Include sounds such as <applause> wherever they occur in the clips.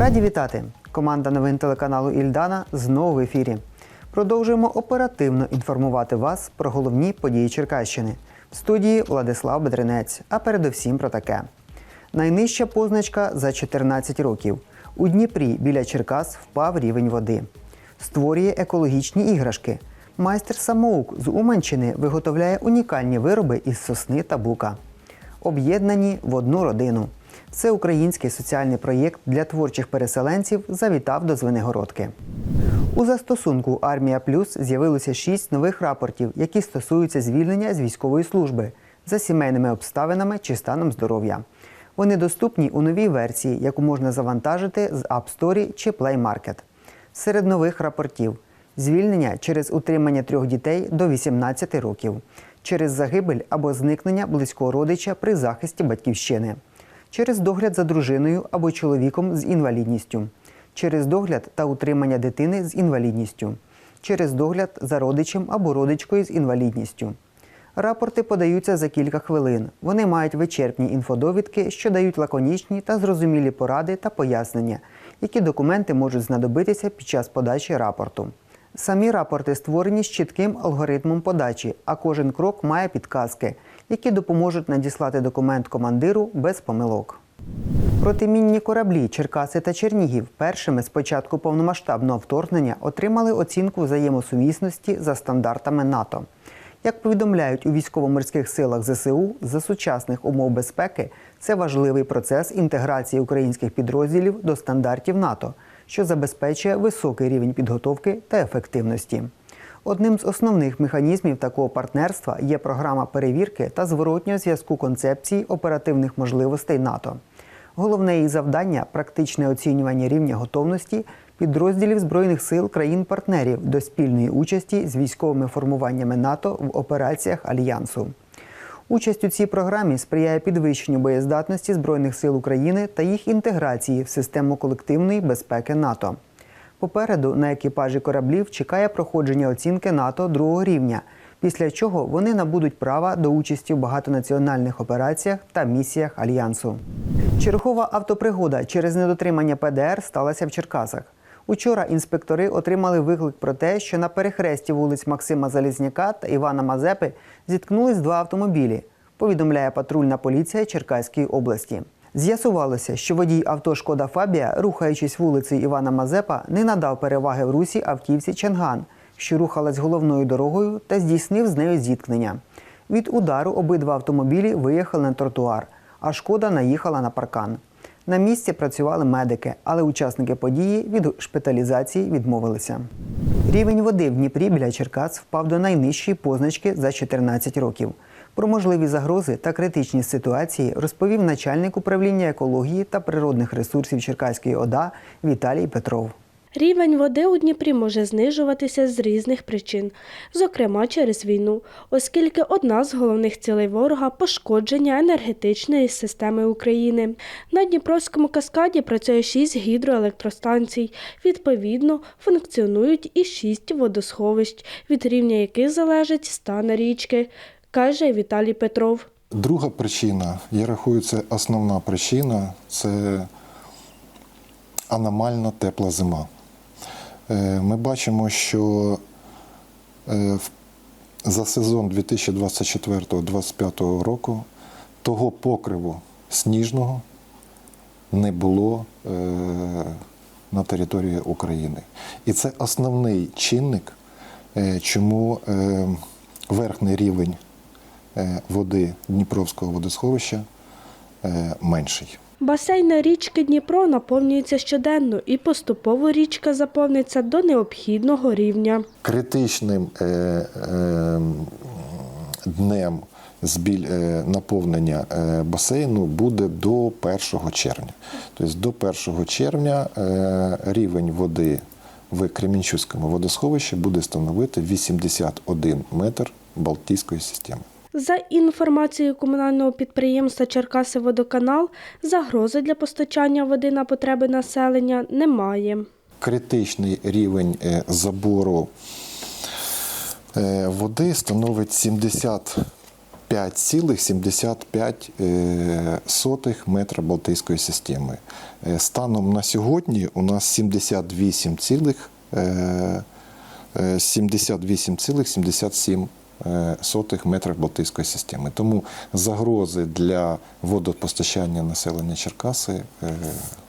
Раді вітати! Команда новин телеканалу Ільдана знову в ефірі. Продовжуємо оперативно інформувати вас про головні події Черкащини. В студії Владислав Бедренець. А передовсім про таке. Найнижча позначка за 14 років. У Дніпрі біля Черкас впав рівень води. Створює екологічні іграшки. Майстер самоук з Уманщини виготовляє унікальні вироби із сосни та бука. Об'єднані в одну родину. Це український соціальний проєкт для творчих переселенців завітав до Звенигородки. У застосунку Армія Плюс з'явилося шість нових рапортів, які стосуються звільнення з військової служби за сімейними обставинами чи станом здоров'я. Вони доступні у новій версії, яку можна завантажити з App Store чи Play Market. Серед нових рапортів звільнення через утримання трьох дітей до 18 років, через загибель або зникнення близького родича при захисті батьківщини, через догляд за дружиною або чоловіком з інвалідністю, через догляд та утримання дитини з інвалідністю, через догляд за родичем або родичкою з інвалідністю. Рапорти подаються за кілька хвилин. Вони мають вичерпні інфодовідки, що дають лаконічні та зрозумілі поради та пояснення, які документи можуть знадобитися під час подачі рапорту. Самі рапорти створені з чітким алгоритмом подачі, а кожен крок має підказки, які допоможуть надіслати документ командиру без помилок. Протимінні кораблі Черкаси та Чернігів першими з початку повномасштабного вторгнення отримали оцінку взаємосумісності за стандартами НАТО. Як повідомляють у військово-морських силах ЗСУ, за сучасних умов безпеки це важливий процес інтеграції українських підрозділів до стандартів НАТО, що забезпечує високий рівень підготовки та ефективності. Одним з основних механізмів такого партнерства є програма перевірки та зворотнього зв'язку концепції оперативних можливостей НАТО. Головне її завдання практичне оцінювання рівня готовності підрозділів збройних сил країн-партнерів до спільної участі з військовими формуваннями НАТО в операціях альянсу. Участь у цій програмі сприяє підвищенню боєздатності збройних сил України та їх інтеграції в систему колективної безпеки НАТО. Попереду на екіпажі кораблів чекає проходження оцінки НАТО другого рівня, після чого вони набудуть права до участі в багатонаціональних операціях та місіях альянсу. Чергова автопригода через недотримання ПДР сталася в Черкасах. Учора інспектори отримали виклик про те, що на перехресті вулиць Максима Залізняка та Івана Мазепи зіткнулись два автомобілі. Повідомляє патрульна поліція Черкаської області. З'ясувалося, що водій авто Шкода Фабія, рухаючись вулицею Івана Мазепа, не надав переваги в русі автівці Чанган, що рухалась головною дорогою та здійснив з нею зіткнення. Від удару обидва автомобілі виїхали на тротуар, а шкода наїхала на паркан. На місці працювали медики, але учасники події від шпиталізації відмовилися. Рівень води в Дніпрі біля Черкас впав до найнижчої позначки за 14 років. Про можливі загрози та критичні ситуації розповів начальник управління екології та природних ресурсів Черкаської ОДА Віталій Петров. Рівень води у Дніпрі може знижуватися з різних причин, зокрема через війну, оскільки одна з головних цілей ворога пошкодження енергетичної системи України. На Дніпровському каскаді працює шість гідроелектростанцій. Відповідно, функціонують і шість водосховищ, від рівня яких залежить стан річки, каже Віталій Петров. Друга причина, я рахую, це основна причина це аномально тепла зима. Е, Ми бачимо, що е, за сезон 2024-2025 року того покриву сніжного не було е, на території України. І це основний чинник, чому верхній рівень води Дніпровського водосховища е, менший. Басейн річки Дніпро наповнюється щоденно і поступово річка заповниться до необхідного рівня. Критичним е, е, днем е, наповнення е, басейну буде до 1 червня. Тобто до 1 червня е, рівень води в Кремінчуському водосховищі буде становити 81 метр Балтійської системи. За інформацією комунального підприємства Черкаси-Водоканал, загрози для постачання води на потреби населення немає. критичний рівень е, забору е, води становить 70 5,75 метра Балтійської системи. Е, Станом на сьогодні у нас 78, цілих, е, е, 78,77 е, сотих метрів Балтійської системи. Тому загрози для водопостачання населення Черкаси е,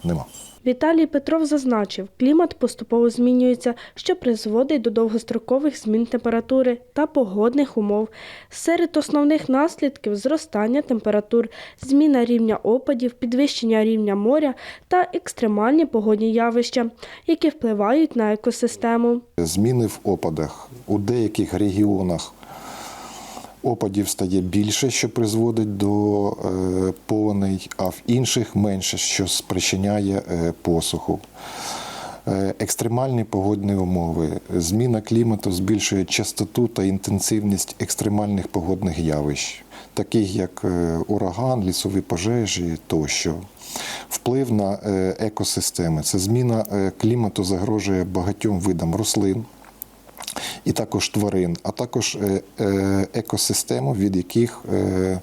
нема. Віталій Петров зазначив, клімат поступово змінюється, що призводить до довгострокових змін температури та погодних умов. Серед основних наслідків зростання температур, зміна рівня опадів, підвищення рівня моря та екстремальні погодні явища, які впливають на екосистему. Зміни в опадах у деяких регіонах опадів стає більше, що призводить до е, повеней, а в інших менше, що спричиняє е, посуху. Е, Екстремальні погодні умови, зміна клімату збільшує частоту та інтенсивність екстремальних погодних явищ, таких як ураган, лісові пожежі тощо. Вплив на екосистеми. Це зміна клімату загрожує багатьом видам рослин і також тварин, а також е, е, екосистему, від яких е,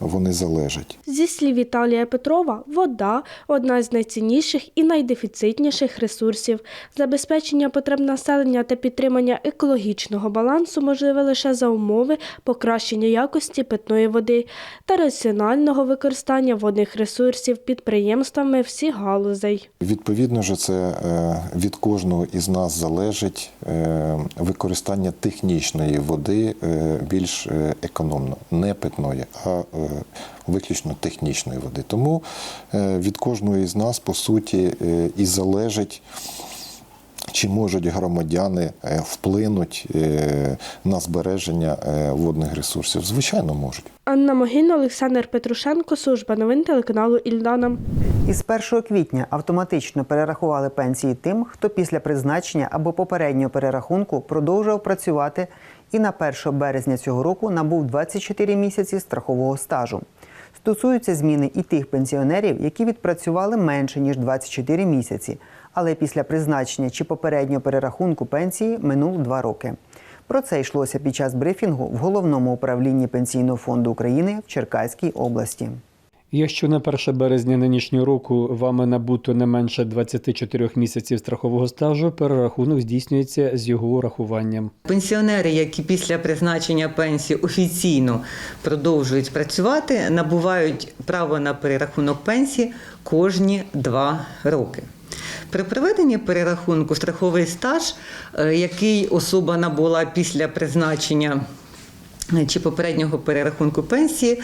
вони залежать. Зі слів Віталія Петрова, вода одна з найцінніших і найдефіцитніших ресурсів. Забезпечення потреб населення та підтримання екологічного балансу можливе лише за умови покращення якості питної води та раціонального використання водних ресурсів підприємствами всіх галузей. Відповідно ж, це е, від кожного із нас залежить е, використання технічної води е, більш економно, не питної, а виключно технічної води. Тому е, від кожного із нас, по суті, е, і залежить. Чи можуть громадяни е, вплинуть е, на збереження е, водних ресурсів? Звичайно, можуть. Анна Могильна, Олександр Петрушенко, служба новин телеканалу Ільдана. Із 1 квітня автоматично перерахували пенсії тим, хто після призначення або попереднього перерахунку продовжував працювати і на 1 березня цього року набув 24 місяці страхового стажу. Стосуються зміни і тих пенсіонерів, які відпрацювали менше ніж 24 місяці, але після призначення чи попереднього перерахунку пенсії минуло два роки. Про це йшлося під час брифінгу в головному управлінні Пенсійного фонду України в Черкаській області. Якщо на 1 березня нинішнього року вами набуто не менше 24 місяців страхового стажу, перерахунок здійснюється з його урахуванням. Пенсіонери, які після призначення пенсії офіційно продовжують працювати, набувають право на перерахунок пенсії кожні два роки. При проведенні перерахунку страховий стаж, е, який особа набула після призначення чи попереднього перерахунку пенсії,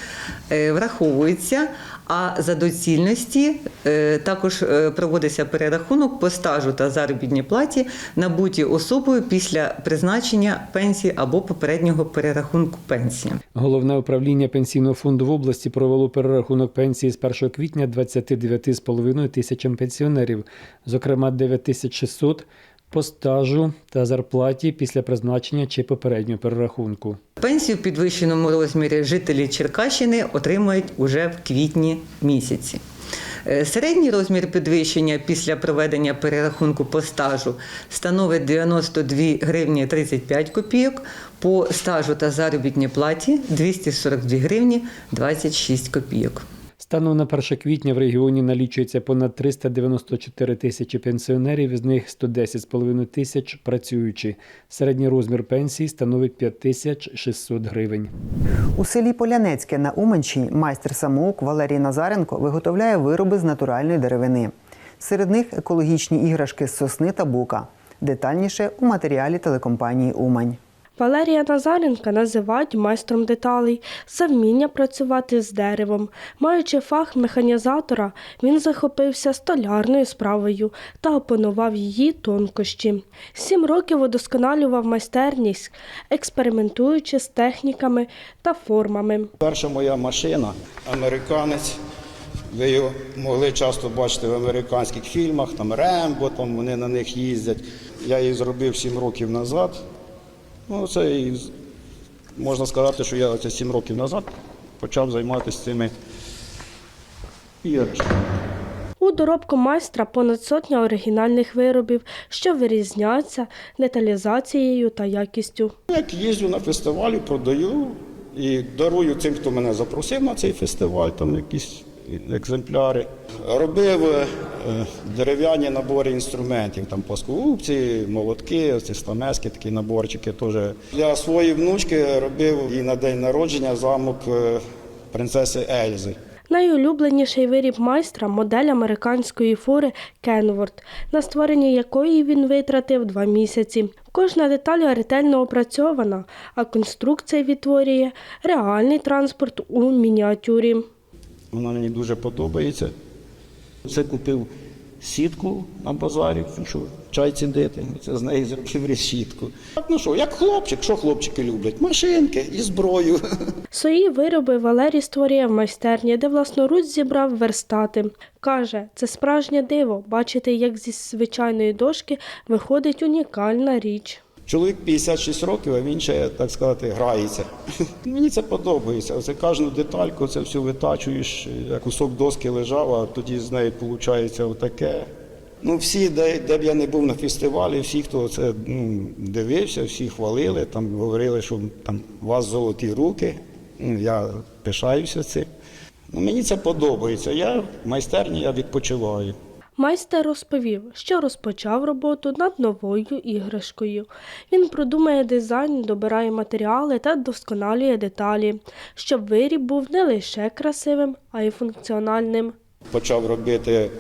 е, враховується, а за доцільності е, також е, проводиться перерахунок по стажу та заробітній платі, набуті особою після призначення пенсії або попереднього перерахунку пенсії. Головне управління пенсійного фонду в області провело перерахунок пенсії з 1 квітня 29,5 тисячам пенсіонерів, зокрема 9600 по стажу та зарплаті після призначення чи попереднього перерахунку. Пенсію в підвищеному розмірі жителі Черкащини отримають уже в квітні місяці. Е, Середній розмір підвищення після проведення перерахунку по стажу становить 92 гривні 35 копійок, по стажу та заробітній платі 242 гривні 26 копійок. Станом на 1 квітня в регіоні налічується понад 394 тисячі пенсіонерів, з них 110,5 тисяч працюючі. Середній розмір пенсії становить 5600 гривень. У селі Полянецьке на Уманщині майстер самоук Валерій Назаренко виготовляє вироби з натуральної деревини. Серед них екологічні іграшки з сосни та бука. Детальніше у матеріалі телекомпанії Умань. Валерія Назаренка називають майстром деталей за вміння працювати з деревом. Маючи фах механізатора, він захопився столярною справою та опанував її тонкощі. Сім років удосконалював майстерність, експериментуючи з техніками та формами. Перша моя машина американець. Ви його могли часто бачити в американських фільмах, там Рембо, там вони на них їздять. Я її зробив 7 років назад. Ну, це і можна сказати, що я оце 7 років назад почав займатися цими іграшками. У доробку майстра понад сотня оригінальних виробів, що вирізняються деталізацією та якістю. Як їздю на фестивалі, продаю І дарую цим, хто мене запросив на цей фестиваль, там якісь екземпляри. Робив дерев'яні набори інструментів, там плоскогубці, молотки, ці стамески, такі наборчики теж. Для своєї внучки робив їй на день народження замок е, принцеси Ельзи. Найулюбленіший виріб майстра модель американської фури Кенворд, на створення якої він витратив два місяці. Кожна деталь ретельно опрацьована, а конструкція відтворює реальний транспорт у мініатюрі. Вона мені дуже подобається. Це купив сітку на базарі, щоб чай цідити. Це з неї зробив решітку. Так, ну що, як хлопчик, що хлопчики люблять? Машинки і зброю. <laughs> Свої вироби Валерій створює в майстерні, де власноруч зібрав верстати. Каже, це справжнє диво бачити, як зі звичайної дошки виходить унікальна річ. Чоловік 56 років, а він ще, так сказати, грається. <laughs> Мені це подобається. Оце кожну детальку, це все витачуєш, як кусок доски лежав, а тоді з неї виходить отаке. Ну, всі, де, де б я не був на фестивалі, всі, хто це ну, дивився, всі хвалили, там говорили, що там у вас золоті руки. Ну, Я пишаюся цим. Ну, мені це подобається. Я в майстерні я відпочиваю. Майстер розповів, що розпочав роботу над новою іграшкою. Він продумує дизайн, добирає матеріали та досконалює деталі, щоб виріб був не лише красивим, а й функціональним. Почав робити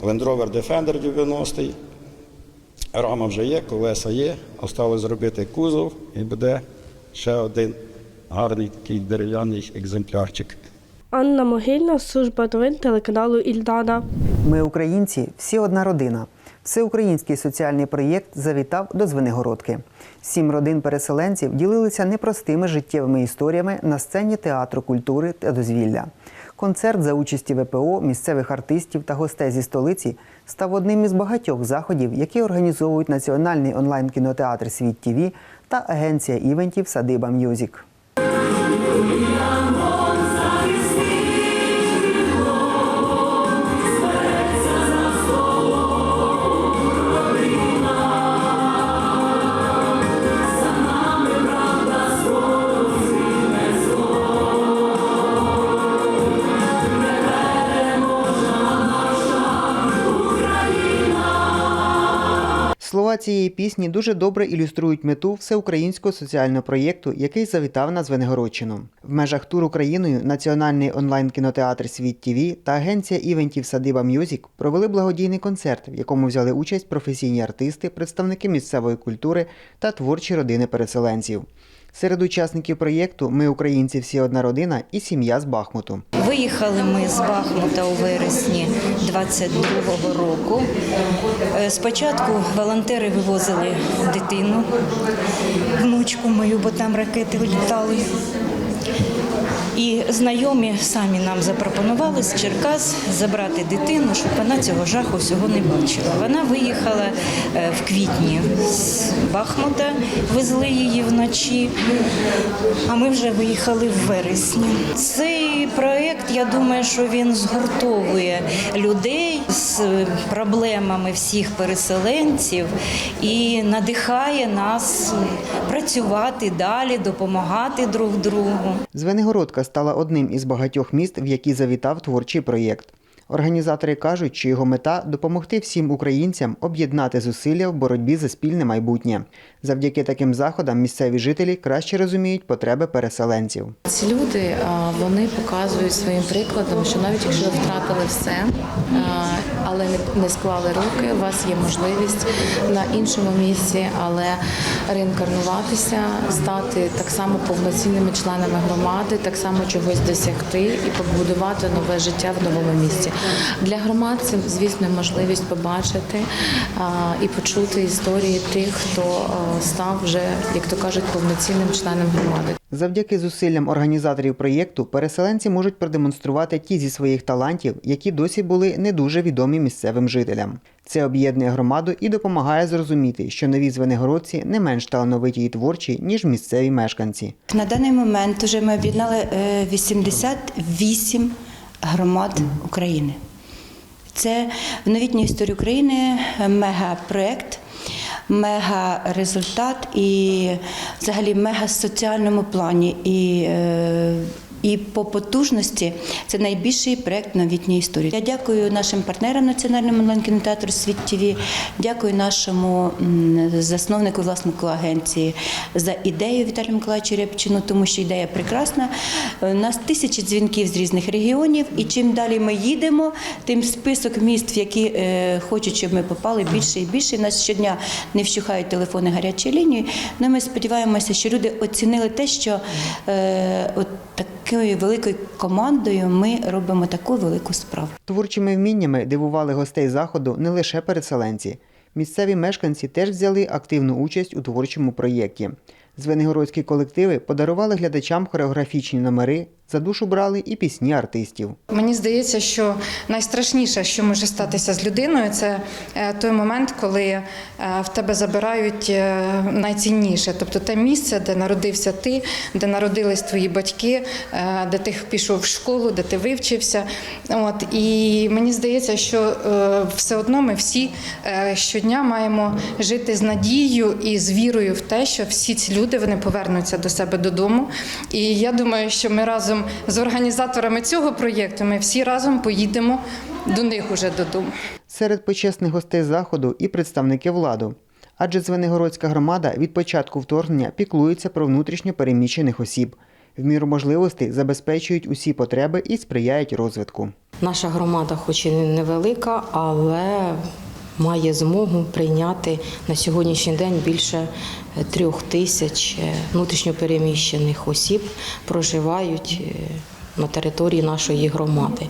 Land Rover Defender 90 Рама вже є, колеса є. Осталось зробити кузов і буде ще один гарний такий дерев'яний екземплярчик. Анна Могильна, служба новин телеканалу Ільдана. Ми, українці, всі одна родина. Всеукраїнський соціальний проєкт завітав до Звенигородки. Сім родин переселенців ділилися непростими життєвими історіями на сцені театру культури та дозвілля. Концерт за участі ВПО, місцевих артистів та гостей зі столиці став одним із багатьох заходів, які організовують національний онлайн-кінотеатр Світ ТІВІ та агенція івентів Садиба М'юзік. Цієї пісні дуже добре ілюструють мету всеукраїнського соціального проєкту, який завітав на Звенигородчину. В межах туру Україною Національний онлайн-кінотеатр Світ ТІВІ та агенція івентів Садиба М'юзік провели благодійний концерт, в якому взяли участь професійні артисти, представники місцевої культури та творчі родини переселенців. Серед учасників проєкту Ми українці всі одна родина і сім'я з Бахмуту. Виїхали ми з Бахмута у вересні 22-го року. Е, Спочатку волонтери вивозили дитину, внучку мою, бо там ракети літали. І знайомі самі нам запропонували з Черкас забрати дитину, щоб вона цього жаху всього не бачила. Вона виїхала е, в квітні з Бахмута, везли її вночі, а ми вже виїхали в вересні. Цей проект, я думаю, що він згуртовує людей з проблемами всіх переселенців і надихає нас працювати далі, допомагати друг другу. Звенигородка стала одним із багатьох міст, в які завітав творчий проєкт. Організатори кажуть, що його мета допомогти всім українцям об'єднати зусилля в боротьбі за спільне майбутнє. Завдяки таким заходам місцеві жителі краще розуміють потреби переселенців. Ці люди вони показують своїм прикладом, що навіть якщо ви втратили все, але не- склали руки, у вас є можливість на іншому місці, але реінкарнуватися, стати так само повноцінними членами громади, так само чогось досягти і побудувати нове життя в новому місці. Для громад це, звісно, можливість побачити і почути історії тих, хто став вже, як то кажуть, повноцінним членом громади. Завдяки зусиллям організаторів проєкту переселенці можуть продемонструвати ті зі своїх талантів, які досі були не дуже відомі місцевим жителям. Це об'єднує громаду і допомагає зрозуміти, що нові звенигородці не менш талановиті і творчі, ніж місцеві мешканці. На даний момент вже ми об'єднали е, 88 громад України. Це в новітній історії України мегапроект. Мега результат і взагалі мега соціальному плані. І, е, і по потужності це найбільший проект новітньої історії. Я дякую нашим партнерам Національному онлайн-кінотеатру Світ ТВ, дякую нашому засновнику власнику агенції за ідею Віталію Миколаївичу Рябчину, тому що ідея прекрасна. Е, У нас тисячі дзвінків з різних регіонів, і чим далі ми їдемо, тим список міст, в які е, хочуть, щоб ми попали, більше і більше. Нас щодня не вщухають телефони гарячої лінії. Ну, ми сподіваємося, що люди оцінили те, що е, от такою великою командою ми робимо таку велику справу. Творчими вміннями дивували гостей заходу не лише переселенці. Місцеві мешканці теж взяли активну участь у творчому проєкті. Звенигородські колективи подарували глядачам хореографічні номери, за душу брали і пісні артистів. Мені здається, що найстрашніше, що може статися з людиною, це е, той момент, коли е, в тебе забирають е, найцінніше, тобто те місце, де народився ти, де народились твої батьки, де ти пішов в школу, де ти вивчився. От і мені здається, що все одно ми всі щодня маємо жити з надією і з вірою в те, що всі ці люди вони повернуться до себе додому. І я думаю, що ми разом з організаторами цього проєкту ми всі разом поїдемо до них уже додому. Серед почесних гостей заходу і представники влади. Адже Звенигородська громада від початку вторгнення піклується про внутрішньо переміщених осіб. В міру можливостей забезпечують усі потреби і сприяють розвитку. Наша громада, хоч і невелика, але має змогу прийняти на сьогоднішній день більше е, трьох тисяч е, внутрішньопереміщених осіб проживають е, на території нашої громади.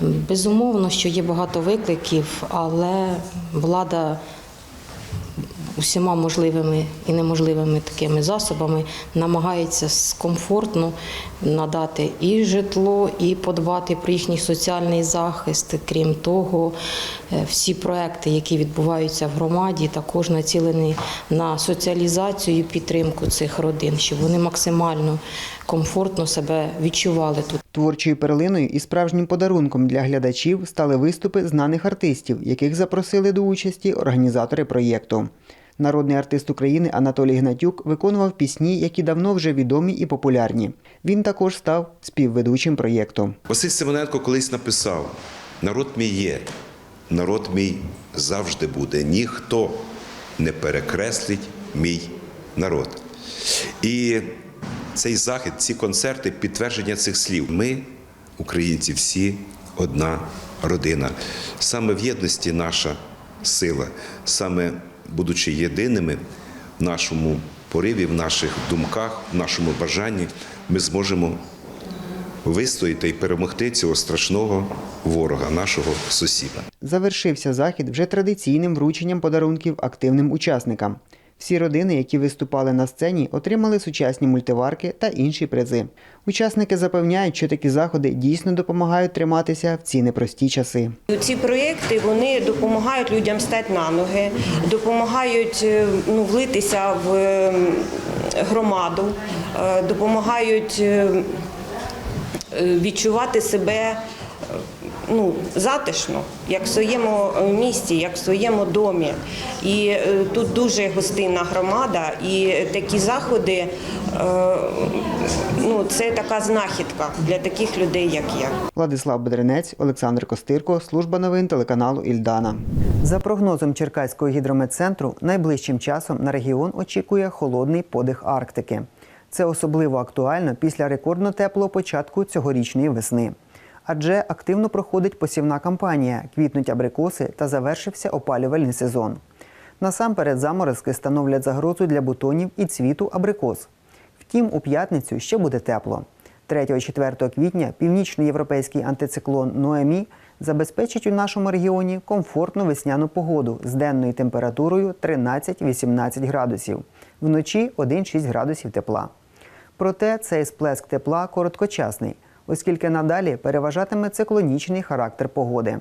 Безумовно, що є багато викликів, але влада усіма можливими і неможливими такими засобами намагається комфортно надати і житло, і подбати про їхній соціальний захист. Крім того, е, всі проекти, які відбуваються в громаді, також націлені на соціалізацію і підтримку цих родин, щоб вони максимально комфортно себе відчували тут. Творчою перлиною і справжнім подарунком для глядачів стали виступи знаних артистів, яких запросили до участі організатори проєкту. Народний артист України Анатолій Гнатюк виконував пісні, які давно вже відомі і популярні. Він також став співведучим проєкту. Василь Семененко колись написав: народ мій є, народ мій завжди буде. Ніхто не перекреслить мій народ. І цей захід, ці концерти підтвердження цих слів. Ми, українці, всі одна родина. Саме в єдності наша сила, саме будучи єдиними в нашому пориві, в наших думках, в нашому бажанні, ми зможемо вистояти і перемогти цього страшного ворога, нашого сусіда. Завершився захід вже традиційним врученням подарунків активним учасникам. Всі родини, які виступали на сцені, отримали сучасні мультиварки та інші призи. Учасники запевняють, що такі заходи дійсно допомагають триматися в ці непрості часи. Ці проєкти вони допомагають людям стати на ноги, допомагають е, ну, влитися в е, громаду, е, допомагають відчувати себе ну, затишно, як в своєму е, місті, як в своєму домі. І е, тут дуже гостинна громада, і такі заходи е, ну, це така знахідка для таких людей, як я. Владислав Бедренець, Олександр Костирко, служба новин телеканалу Ільдана. За прогнозом Черкаського гідрометцентру, найближчим часом на регіон очікує холодний подих Арктики. Це особливо актуально після рекордно теплого початку цьогорічної весни. Адже активно проходить посівна кампанія, квітнуть абрикоси та завершився опалювальний сезон. Насамперед заморозки становлять загрозу для бутонів і цвіту абрикос. Втім, у п'ятницю ще буде тепло. 3-4 квітня північноєвропейський антициклон Ноемі забезпечить у нашому регіоні комфортну весняну погоду з денною температурою 13-18 градусів, вночі 1-6 градусів тепла. Проте цей сплеск тепла короткочасний, оскільки надалі переважатиме циклонічний характер погоди.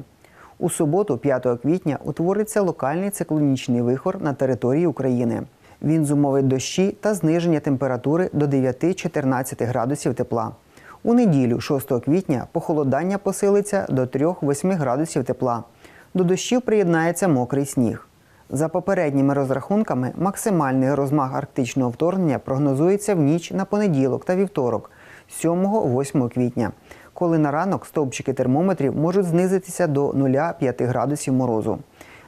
У суботу, 5 квітня, утвориться локальний циклонічний вихор на території України. Він зумовить дощі та зниження температури до 9-14 градусів тепла. У неділю, 6 квітня, похолодання посилиться до 3-8 градусів тепла. До дощів приєднається мокрий сніг. За попередніми розрахунками, максимальний розмах арктичного вторгнення прогнозується в ніч на понеділок та вівторок, 7-8 квітня, коли на ранок стовпчики термометрів можуть знизитися до 0,5 градусів морозу.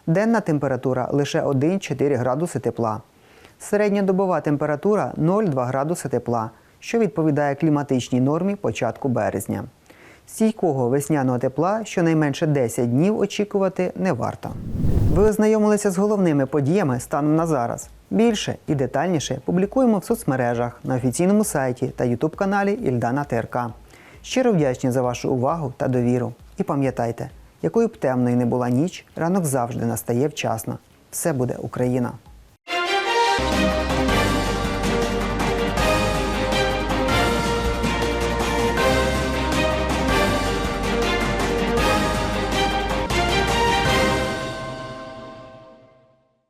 Денна температура лише 1-4 градуси тепла. Середньодобова температура 0,2 градуси тепла, що відповідає кліматичній нормі початку березня. Стійкого весняного тепла щонайменше 10 днів очікувати не варто. Ви ознайомилися з головними подіями станом на зараз. Більше і детальніше публікуємо в соцмережах на офіційному сайті та ютуб-каналі Ільдана ТРК. Щиро вдячні за вашу увагу та довіру. І пам'ятайте, якою б темною не була ніч, ранок завжди настає вчасно. Все буде Україна!